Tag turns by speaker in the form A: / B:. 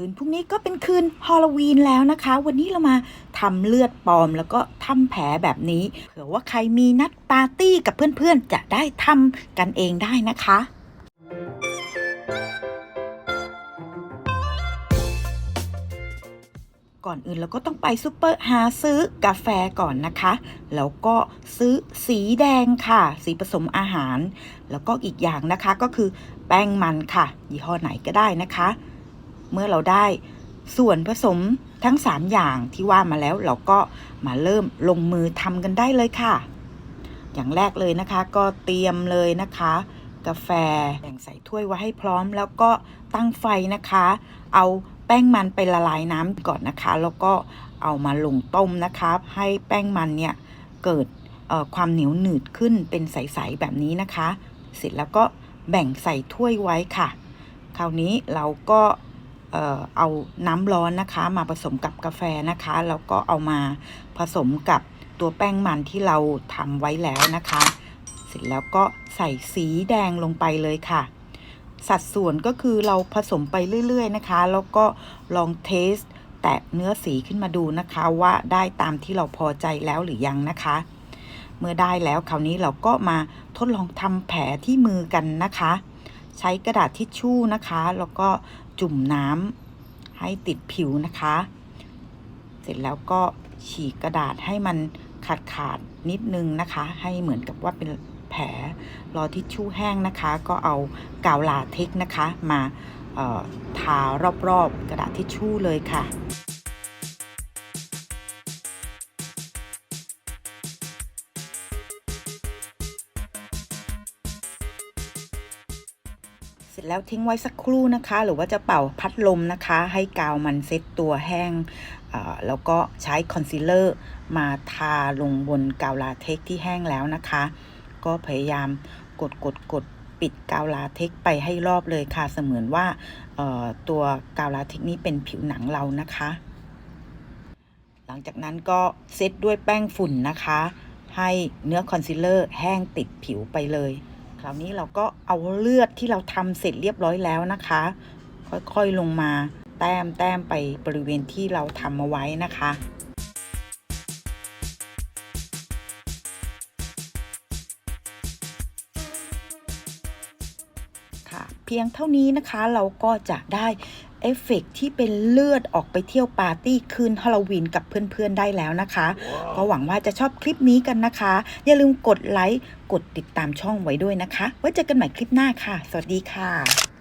A: คืนพรุ่งนี้ก็เป็นคืนฮอลลวีนแล้วนะคะ วันนี้เรามาทำเลือดปลอมแล้วก็ทำแผลแบบนี้ เผื่อว่าใครมีนัดปาร์ตี้กับเพื่อนๆ จะได้ทำกันเองได้นะคะก่อนอื่นเราก็ต้องไปซูเปอร์หาซื้อกาแฟก่อนนะคะ แล้วก็ซื้อสีแดงค่ะ สีผสมอาหาร แล้วก็อีกอย่างนะคะก็คือแป้งมันค่ะ ยี่ห้อไหนก็ได้นะคะ เมื่อเราได้ส่วนผสมทั้ง 3 อย่างที่ว่ามาแล้วเราก็มาเริ่มลงมือทำกันได้เลยค่ะ อย่างแรกเลยนะคะก็เตรียมเลยนะคะ กาแฟแบ่งใส่ถ้วยไว้ให้พร้อม แล้วก็ตั้งไฟนะคะ เอาแป้งมันไปละลายน้ำก่อนนะคะ แล้วก็เอามาลงต้มนะคะ ให้แป้งมันเนี่ยเกิดความเหนียวหนืดขึ้นเป็นใสๆแบบนี้นะคะ เสร็จแล้วก็แบ่งใส่ถ้วยไว้ค่ะ คราวนี้เราก็ เอาน้ำร้อนนะคะ มาผสมกับกาแฟนะคะ แล้วก็เอามาผสมกับตัวแป้งมันที่เราทำไว้แล้วนะคะ เสร็จแล้วก็ใส่สีแดงลงไปเลยค่ะ สัดส่วนก็คือเราผสมไปเรื่อย ๆ นะคะ แล้วก็ลองเทสแตะเนื้อสีขึ้นมาดูนะคะว่าได้ตามที่เราพอใจแล้วหรือยังนะคะ เมื่อได้แล้วคราวนี้เราก็มาทดลองทำแผลที่มือกันนะคะ ใช้กระดาษทิชชู่นะคะ แล้วก็จุ่มน้ำให้ติดผิวนะคะ เสร็จแล้วก็ฉีกกระดาษให้มันขาดขาดๆนิดนึงนะคะ ให้เหมือนกับว่าเป็นแผลรอทิชชู่แห้งนะคะ ก็เอากาวลาเทคนะคะ มาทารอบๆกระดาษทิชชู่เลยค่ะ สร็จแล้วทิ้งไว้สักครู่นะคะ หรือว่าจะเป่าพัดลมนะคะ ให้กาวมันเซ็ตตัวแห้งแล้วก็ใช้คอนซีลเลอร์มาทาลงบนกาวลาเทคที่แห้งแล้วนะคะ ก็พยายามกดกดกดปิดกาวลาเทคไปให้รอบเลยค่ะ เสมือนว่าตัวกาวลาเทคนี้เป็นผิวหนังเรานะคะ หลังจากนั้นก็เซตด้วยแป้งฝุ่นนะคะ ให้เนื้อคอนซีลเลอร์แห้งติดผิวไปเลย คราวนี้เราก็เอาเลือดที่เราทำเสร็จเรียบร้อยแล้วนะคะ ค่อยๆลงมาแต้มแต้มไปบริเวณที่เราทำเอาไว้นะคะค่ะเพียงเท่านี้นะคะเราก็จะได้ เอฟเฟกต์ที่เป็นเลือดออกไปเที่ยวปาร์ตี้คืนฮาโลวีนกับเพื่อนๆได้แล้วนะคะ ก็หวังว่าจะชอบคลิปนี้กันนะคะ อย่าลืมกดไลค์ กดติดตามช่องไว้ด้วยนะคะ ไว้เจอกันใหม่คลิปหน้าค่ะ สวัสดีค่ะ